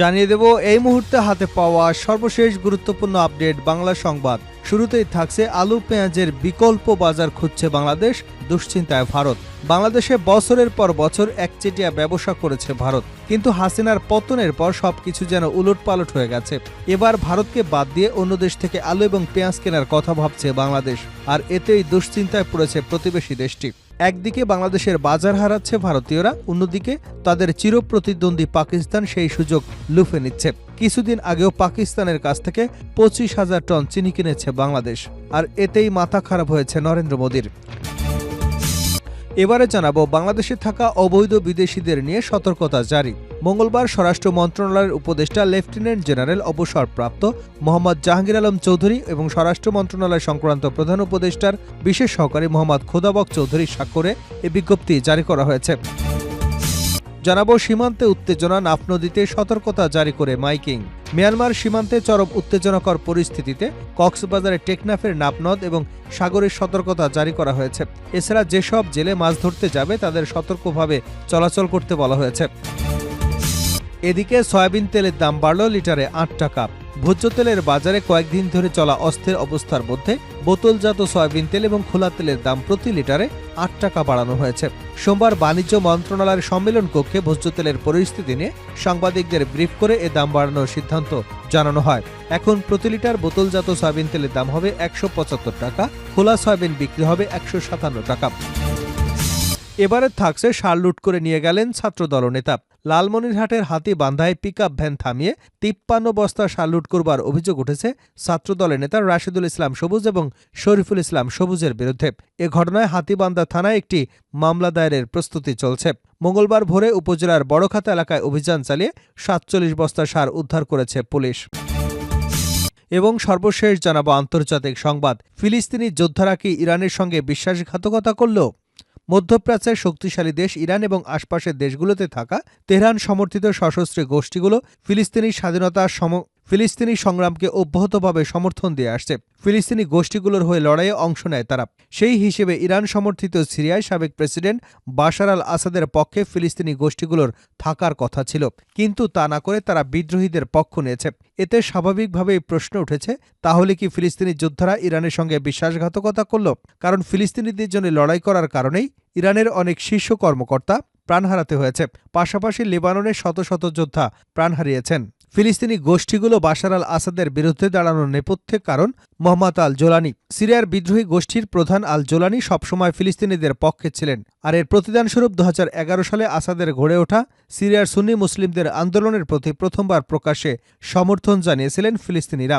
জানিয়ে দেব, এই মুহূর্তে হাতে পাওয়া সর্বশেষ গুরুত্বপূর্ণ আপডেট বাংলা সংবাদ। শুরুতেই থাকছে আলু পেঁয়াজের বিকল্প বাজার খুঁজছে বাংলাদেশ, দুশ্চিন্তায় ভারত। বাংলাদেশে বছরের পর বছর একচেটিয়া ব্যবসা করেছে ভারত। কিন্তু হাসিনার পতনের পর সবকিছু যেন উলটপালট হয়ে গেছে। এবার ভারতকে বাদ দিয়ে অন্য দেশ থেকে আলু এবং পেঁয়াজ কেনার কথা ভাবছে বাংলাদেশ। আর এতেই দুশ্চিন্তায় পড়েছে প্রতিবেশী দেশটি। একদিকে বাংলাদেশের বাজার হারাচ্ছে ভারতীয়রা, অন্যদিকে তাদের চিরপ্রতিদ্বন্দ্বী পাকিস্তান সেই সুযোগ লুফে নিচ্ছে। কিছুদিন আগেও পাকিস্তানের কাছ থেকে পঁচিশ হাজার টন চিনি কিনেছে বাংলাদেশ, আর এতেই মাথা খারাপ হয়েছে নরেন্দ্র মোদীর। এবারে জানাব, বাংলাদেশে থাকা অবৈধ বিদেশিদের নিয়ে সতর্কতা জারি। মঙ্গলবার স্বরাষ্ট্র মন্ত্রণালয়ের উপদেষ্টা, লেফটেন্যান্ট জেনারেল অবসরপ্রাপ্ত মোহাম্মদ জাহাঙ্গীর আলম চৌধুরী এবং স্বরাষ্ট্র মন্ত্রণালয় সংক্রান্ত প্রধান উপদেষ্টার বিশেষ সহকারী মোহাম্মদ খোদাবক চৌধুরী স্বাক্ষরে এ বিজ্ঞপ্তি জারি করা হয়েছে। জানাব, সীমান্তে উত্তেজনা নাফ নদীতে সতর্কতা জারি করে মাইকিং। মিয়ানমার সীমান্তে চরম উত্তেজনাকর পরিস্থিতিতে কক্সবাজারে টেকনাফের নাপনদ এবং সাগরের সতর্কতা জারি করা হয়েছে। এছাড়া যেসব জেলে মাছ ধরতে যাবে, তাদের সতর্কভাবে চলাচল করতে বলা হয়েছে। এদিকে সয়াবিন তেলের দাম বাড়ল লিটারে আট টাকা। ভোজ্য তেলের বাজারে কয়েকদিন ধরে চলা অস্থির অবস্থার মধ্যে বোতলজাত সয়াবিন তেল এবং খোলা তেলের দাম প্রতি লিটারে আট টাকা বাড়ানো হয়েছে। সোমবার বাণিজ্য মন্ত্রণালয়ের সম্মেলন কক্ষে ভোজ্য তেলের পরিস্থিতি নিয়ে সাংবাদিকদের ব্রিফ করে এ দাম বাড়ানোর সিদ্ধান্ত জানানো হয়। এখন প্রতি লিটার বোতলজাত সয়াবিন তেলের দাম হবে একশো পঁচাত্তর টাকা, খোলা সয়াবিন বিক্রি হবে একশো সাতান্ন টাকা। এবারে থাকছে সার লুট করে নিয়ে গেলেন ছাত্র দলনেতা লালমনিরহাটের হাতি বান্ধায় পিক ভ্যান থামিয়ে তিপ্পান্ন বস্তা সার লুট করবার অভিযোগ উঠেছে ছাত্রদলের নেতা রাশিদুল ইসলাম সবুজ এবং শরীফুল ইসলাম সবুজের বিরুদ্ধে। এ ঘটনায় হাতিবান্ধা থানায় একটি মামলা দায়েরের প্রস্তুতি চলছে। মঙ্গলবার ভোরে উপজেলার বড়খাতা এলাকায় অভিযান চালিয়ে সাতচল্লিশ বস্তা সার উদ্ধার করেছে পুলিশ। এবং সর্বশেষ জানাব আন্তর্জাতিক সংবাদ। ফিলিস্তিনি যোদ্ধারা কি ইরানের সঙ্গে বিশ্বাসঘাতকতা করল? মধ্যপ্রাচ্যের শক্তিশালী দেশ ইরান এবং আশপাশের দেশগুলোতে থাকা তেহরান সমর্থিত সশস্ত্র গোষ্ঠীগুলো ফিলিস্তিনি স্বাধীনতা সম ফিলিস্তিনি সংগ্রামকে অব্যাহতভাবে সমর্থন দিয়ে আসছে। ফিলিস্তিনি গোষ্ঠীগুলোর হয়ে লড়াইয়ে অংশ নেয় তারা। সেই হিসেবে ইরান সমর্থিত সিরিয়ায় সাবেক প্রেসিডেন্ট বাশার আল আসাদের পক্ষে ফিলিস্তিনি গোষ্ঠীগুলোর থাকার কথা ছিল। কিন্তু তা না করে তারা বিদ্রোহীদের পক্ষ নিয়েছে। এতে স্বাভাবিকভাবেই প্রশ্ন উঠেছে, তাহলে কি ফিলিস্তিনি যোদ্ধারা ইরানের সঙ্গে বিশ্বাসঘাতকতা করল? কারণ ফিলিস্তিনিদের জন্য লড়াই করার কারণেই ইরানের অনেক শীর্ষ কর্মকর্তা প্রাণ হারাতে হয়েছে। পাশাপাশি লেবাননের শত শত যোদ্ধা প্রাণ হারিয়েছেন। ফিলিস্তিনি গোষ্ঠীগুলো বাশার আল আসাদের বিরুদ্ধে দাঁড়ানোর নেপথ্যে কারণ মোহাম্মদ আল জোলানি। সিরিয়ার বিদ্রোহী গোষ্ঠীর প্রধান আল জোলানি সবসময় ফিলিস্তিনিদের পক্ষে ছিলেন। আর এর প্রতিদানস্বরূপ দু হাজার এগারো সালে আসাদের গড়ে ওঠা সিরিয়ার সুন্নি মুসলিমদের আন্দোলনের প্রতি প্রথমবার প্রকাশ্যে সমর্থন জানিয়েছিলেন ফিলিস্তিনিরা।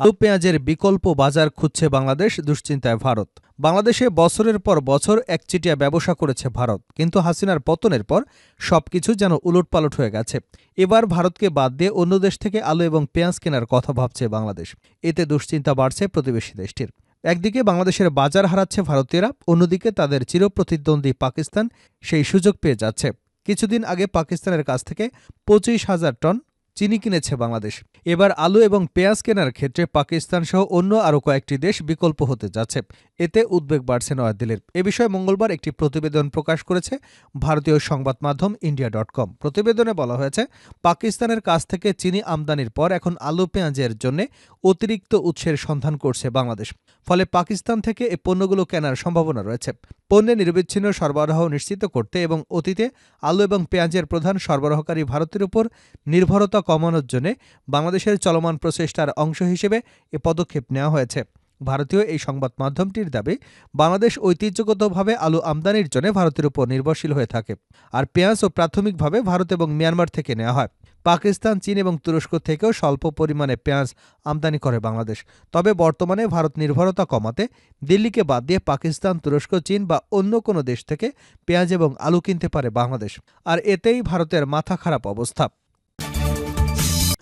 আলু পেঁয়াজের বিকল্প বাজার খুঁজছে বাংলাদেশ, দুশ্চিন্তায় ভারত। বাংলাদেশে বছরের পর বছর একচিটিয়া ব্যবসা করেছে ভারত, কিন্তু হাসিনার পতনের পর সবকিছু যেন উলটপালট হয়ে গেছে। এবার ভারতকে বাদ দিয়ে অন্য দেশ থেকে আলু এবং পেঁয়াজ কেনার কথা ভাবছে বাংলাদেশ। এতে দুশ্চিন্তা বাড়ছে প্রতিবেশী দেশটির। একদিকে বাংলাদেশের বাজার হারাচ্ছে ভারতীয়রা, অন্যদিকে তাদের চিরপ্রতিদ্বন্দ্বী পাকিস্তান সেই সুযোগ পেয়ে যাচ্ছে। কিছুদিন আগে পাকিস্তানের কাছ থেকে পঁচিশ হাজার টন চিনি কিনেছে বাংলাদেশ। এবার আলু এবং পেঁয়াজ কেনার ক্ষেত্রে পাকিস্তান সহ অন্য আরও কয়েকটি দেশ বিকল্প হতে যাচ্ছে। এতে উদ্বেগ বাড়ছে নয়াদিল্লির। এ বিষয়ে মঙ্গলবার একটি প্রতিবেদন প্রকাশ করেছে ভারতীয় সংবাদ মাধ্যম ইন্ডিয়া ডট কম। প্রতিবেদনে বলা হয়েছে, পাকিস্তানের কাছ থেকে চিনি আমদানির পর এখন আলু পেঁয়াজের জন্য অতিরিক্ত উৎসের সন্ধান করছে বাংলাদেশ। ফলে পাকিস্তান থেকে এ পণ্যগুলো কেনার সম্ভাবনা রয়েছে। পণ্যের নিরবিচ্ছিন্ন সরবরাহ নিশ্চিত করতে এবং অতীতে আলু এবং পেঁয়াজের প্রধান সরবরাহকারী ভারতের উপর নির্ভরতা কমানোর জন্য বাংলাদেশের চলমান প্রচেষ্টার অংশ হিসেবে এ পদক্ষেপ নেওয়া হয়েছে। ভারতীয় এই সংবাদ মাধ্যমটির দাবি, বাংলাদেশ ঐতিহ্যগতভাবে আলু আমদানির জন্য ভারতের উপর নির্ভরশীল হয়ে থাকে আর পেঁয়াজও প্রাথমিকভাবে ভারত এবং মিয়ানমার থেকে নেওয়া হয়। পাকিস্তান, চীন এবং তুরস্ক থেকেও স্বল্প পরিমাণে পেঁয়াজ আমদানি করে বাংলাদেশ। তবে বর্তমানে ভারত নির্ভরতা কমাতে দিল্লিকে বাদ দিয়ে পাকিস্তান, তুরস্ক, চীন বা অন্য কোনো দেশ থেকে পেঁয়াজ এবং আলু কিনতে পারে বাংলাদেশ। আর এতেই ভারতের মাথা খারাপ অবস্থা।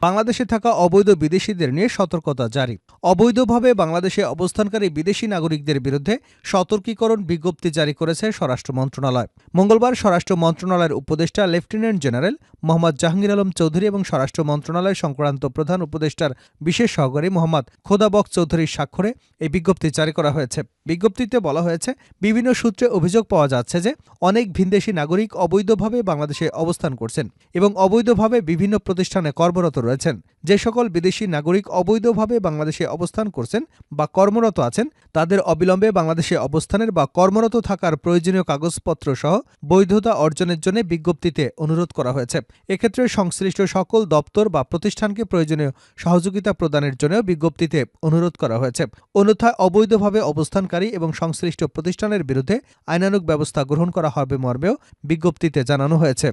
বাংলাদেশে থাকা অবৈধ বিদেশিদের নিয়ে সতর্কতা জারি। অবৈধভাবে বাংলাদেশে অবস্থানকারী বিদেশি নাগরিকদের বিরুদ্ধে সতর্কীকরণ বিজ্ঞপ্তি জারি করেছে স্বরাষ্ট্র মন্ত্রণালয়। মঙ্গলবার স্বরাষ্ট্র মন্ত্রণালয়ের উপদেষ্টা লেফটেন্যান্ট জেনারেল মোহাম্মদ জাহাঙ্গীর আলম চৌধুরী এবং স্বরাষ্ট্র মন্ত্রণালয় সংক্রান্ত প্রধান উপদেষ্টার বিশেষ সহকারী মোহাম্মদ খোদাবক চৌধুরীর স্বাক্ষরে এই বিজ্ঞপ্তি জারি করা হয়েছে। বিজ্ঞপ্তিতে বলা হয়েছে, বিভিন্ন সূত্রে অভিযোগ পাওয়া যাচ্ছে যে অনেক ভিনদেশি নাগরিক অবৈধভাবে বাংলাদেশে অবস্থান করছেন এবং অবৈধভাবে বিভিন্ন প্রতিষ্ঠানে কর্মরত রয়েছেন। যে সকল বিদেশি নাগরিক অবৈধভাবে বাংলাদেশে অবস্থান করছেন বা কর্মরত আছেন, তাদের অবিলম্বে বাংলাদেশে অবস্থানের বা কর্মরত থাকার প্রয়োজনীয় কাগজপত্র সহ বৈধতা অর্জনের জন্য বিজ্ঞপ্তিতে অনুরোধ করা হয়েছে। এক্ষেত্রে সংশ্লিষ্ট সকল দপ্তর বা প্রতিষ্ঠানকে প্রয়োজনীয় সহযোগিতা প্রদানের জন্য বিজ্ঞপ্তিতে অনুরোধ করা হয়েছে। অন্যথায় অবৈধভাবে অবস্থানকারী এবং সংশ্লিষ্ট প্রতিষ্ঠানের বিরুদ্ধে আইনানুগ ব্যবস্থা গ্রহণ করা হবে মর্মেও বিজ্ঞপ্তিতে জানানো হয়েছে।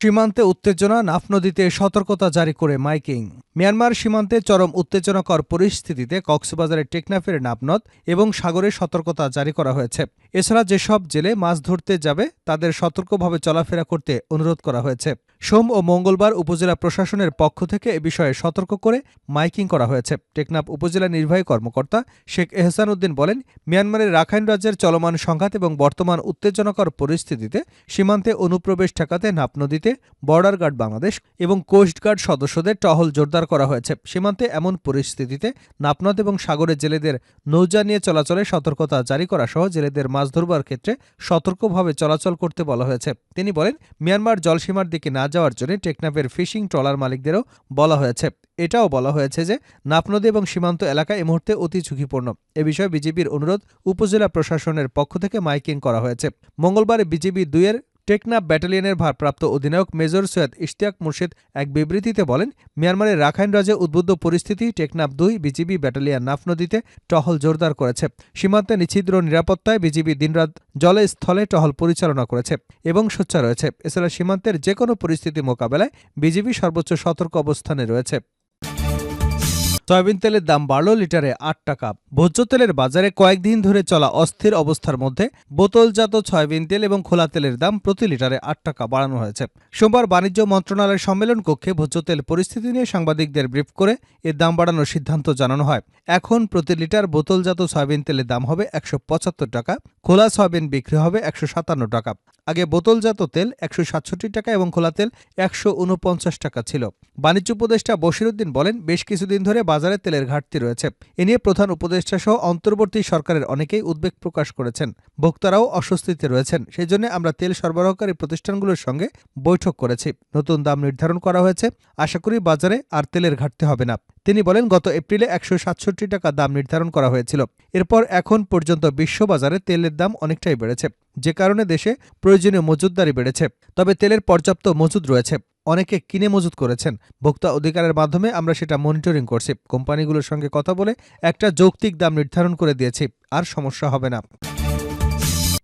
সীমান্তে উত্তেজনা, নাফ নদীতে সতর্কতা জারি করে মাইকিং। মিয়ানমার সীমান্তে চরম উত্তেজনাকর পরিস্থিতিতে কক্সবাজারের টেকনাফের নাপনদ এবং সাগরে সতর্কতা জারি করা হয়েছে। এছাড়া যেসব জেলে মাছ ধরতে যাবে, তাদের সতর্কভাবে চলাফেরা করতে অনুরোধ করা হয়েছে। সোম ও মঙ্গলবার উপজেলা প্রশাসনের পক্ষ থেকে এ বিষয়ে সতর্ক করে মাইকিং করা হয়েছে। টেকনাফ উপজেলা নির্বাহী কর্মকর্তা শেখ এহসান উদ্দিন বলেন, মিয়ানমারের রাখাইন রাজ্যের চলমান সংঘাত এবং বর্তমান উত্তেজনাকর পরিস্থিতিতে সীমান্তে অনুপ্রবেশ ঠেকাতে নাপ নদীতে বর্ডার গার্ড বাংলাদেশ এবং কোস্টগার্ড সদস্যদের টহল জোরদার করা হয়েছে। সীমান্তে এমন পরিস্থিতিতে নাপনদ এবং সাগরে জেলেদের নৌজা নিয়ে চলাচলে সতর্কতা জারি করা সহ জেলেদের মাছ ধরবার ক্ষেত্রে সতর্কভাবে চলাচল করতে বলা হয়েছে। তিনি বলেন, মিয়ানমার জলসীমার দিকে না যাওয়ার জন্য টেকনাফের ফিশিং ট্রলার মালিকদেরও বলা হয়েছে। এটাও বলা হয়েছে যে নাপনদী এবং সীমান্ত এলাকা এই মুহূর্তে অতি ঝুঁকিপূর্ণ। এ বিষয়ে বিজেপির অনুরোধ উপজেলা প্রশাসনের পক্ষ থেকে মাইকিং করা হয়েছে। মঙ্গলবার বিজেপি দুইয়ের টেকনাফ ব্যাটালিয়নের ভারপ্রাপ্ত অধিনায়ক মেজর সৈয়দ ইশতিয়াক মুর্শিদ এক বিবৃতিতে বলেন, মিয়ানমারের রাখাইন রাজ্যে উদ্বুদ্ধ পরিস্থিতি টেকনাফ দুই বিজিবি ব্যাটালিয়ন নাফ নদীতে টহল জোরদার করেছে। সীমান্তে নিচ্ছিদ্র নিরাপত্তায় বিজিবি দিনরাত জলে স্থলে টহল পরিচালনা করেছে এবং সোচ্চা রয়েছে। এছাড়া সীমান্তের যে কোনো পরিস্থিতি মোকাবেলায় বিজিবি সর্বোচ্চ সতর্ক অবস্থানে রয়েছে। সয়াবিন তেলের দাম বাড়ল লিটারে আট টাকা। ভোজ্য তেলের বাজারে কয়েকদিন ধরে চলা অস্থির অবস্থার মধ্যে বোতলজাত সয়াবিন তেল এবং খোলা তেলের দাম প্রতি লিটারে আট টাকা বাড়ানো হয়েছে। সোমবার বাণিজ্য মন্ত্রণালয়ের সম্মেলন কক্ষে ভোজ্য তেল পরিস্থিতি নিয়ে সাংবাদিকদের ব্রিফ করে এর দাম বাড়ানোর সিদ্ধান্ত জানানো হয়। এখন প্রতি লিটার বোতলজাত সয়াবিন তেলের দাম হবে একশো পঁচাত্তর টাকা, খোলা সয়াবিন বিক্রি হবে একশো সাতান্ন টাকা। আগে বোতলজাত তেল একশো সাতষট্টি টাকা এবং খোলা তেল একশো উনপঞ্চাশ টাকা ছিল। বাণিজ্য উপদেষ্টা বশিরুদ্দিন বলেন, বেশ কিছুদিন ধরে বাজারে তেলের ঘাটতি রয়েছে। এ নিয়ে প্রধান উপদেষ্টা সহ অন্তর্বর্তী সরকারের অনেকেই উদ্বেগ প্রকাশ করেছেন। ভোক্তারাও অস্বস্তিতে রয়েছেন। সেই জন্য আমরা তেল সরবরাহকারী প্রতিষ্ঠানগুলোর সঙ্গে বৈঠক করেছি। নতুন দাম নির্ধারণ করা হয়েছে। আশা করি বাজারে আর তেলের ঘাটতি হবে না। তিনি বলেন, গত এপ্রিলে একশো সাতষট্টি টাকা দাম নির্ধারণ করা হয়েছিল। এরপর এখন পর্যন্ত বিশ্ববাজারে তেলের দাম অনেকটাই বেড়েছে। যে কারণে দেশে প্রয়োজনীয় মজুতদারি বেড়েছে। তবে তেলের পর্যাপ্ত মজুদ রয়েছে। অনেকে কিনে মজুত করেছেন। ভোক্তা অধিকারের মাধ্যমে আমরা সেটা মনিটরিং করছি। কোম্পানিগুলোর সঙ্গে কথা বলে একটা যৌক্তিক দাম নির্ধারণ করে দিয়েছি। আর সমস্যা হবে না।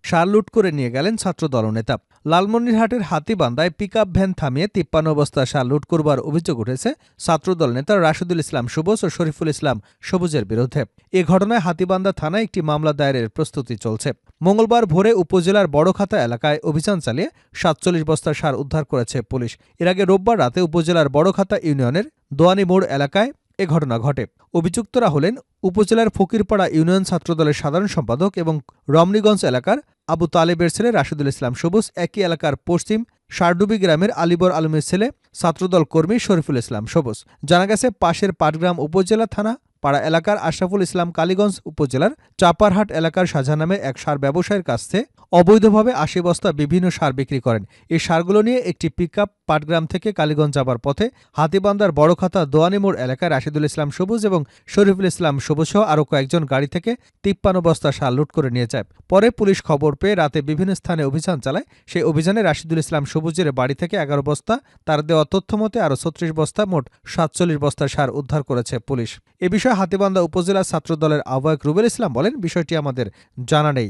সার লুট করে নিয়ে গেলেন ছাত্র দলনেতা। লালমনিরহাটের হাতিবান্ধায় পিক আপ ভ্যান থামিয়ে তিপ্পান্ন বস্তা সার লুট করবার অভিযোগ উঠেছে ছাত্রদল নেতা রাশিদুল ইসলাম সুবোস ও শরীফুল ইসলাম সবুজের বিরুদ্ধে। এ ঘটনায় হাতিবান্ধা থানায় একটি মামলা দায়েরের প্রস্তুতি চলছে। মঙ্গলবার ভোরে উপজেলার বড়খাতা এলাকায় অভিযান চালিয়ে সাতচল্লিশ বস্তা সার উদ্ধার করেছে পুলিশ। এর আগে রোববার রাতে উপজেলার বড়খাতা ইউনিয়নের দোয়ানি মোড় এলাকায় এ ঘটনা ঘটে। অভিযুক্তরা হলেন উপজেলার ফকিরপাড়া ইউনিয়ন ছাত্রদলের সাধারণ সম্পাদক এবং রমণীগঞ্জ এলাকার আবু তালেবের ছেলে রাশিদুল ইসলাম সবুজ, একই এলাকার পশ্চিম শারডুবি গ্রামের আলিবর আলমের ছেলে, ছাত্রদল কর্মী শরীফুল ইসলাম সবুজ। জানা গেছে, পাশের পাটগ্রাম উপজেলা থানা পাড়া এলাকার আশরাফুল ইসলাম কালীগঞ্জ উপজেলার চাপারহাট এলাকার সাজা নামের এক সার ব্যবসায়ীর কাছে অবৈধভাবে আশি বস্তা বিভিন্ন সার বিক্রি করেন। এই সারগুলো নিয়ে একটি পিকআপ পাটগ্রাম থেকে কালীগঞ্জ যাবার পথে হাতিবান্দার বড়খাতা দোয়ানিমোড় এলাকায় রাশিদুল ইসলাম সবুজ এবং শরীফুল ইসলাম সবুজ সহ আরও কয়েকজন গাড়ি থেকে তিপ্পান্ন বস্তা সার লুট করে নিয়ে যায়। পরে পুলিশ খবর পেয়ে রাতে বিভিন্ন স্থানে অভিযান চালায়। সেই অভিযানে রাশিদুল ইসলাম সবুজের বাড়ি থেকে এগারো বস্তা, তার দেওয়া তথ্য মতে আরও ছত্রিশ বস্তা মোট সাতচল্লিশ বস্তা সার উদ্ধার করেছে পুলিশ। এ বিষয়ে হাতিবান্ধা উপজেলা ছাত্রদলের আহ্বায়ক রুবেল ইসলাম বলেন বিষয়টি আমাদের জানা নেই।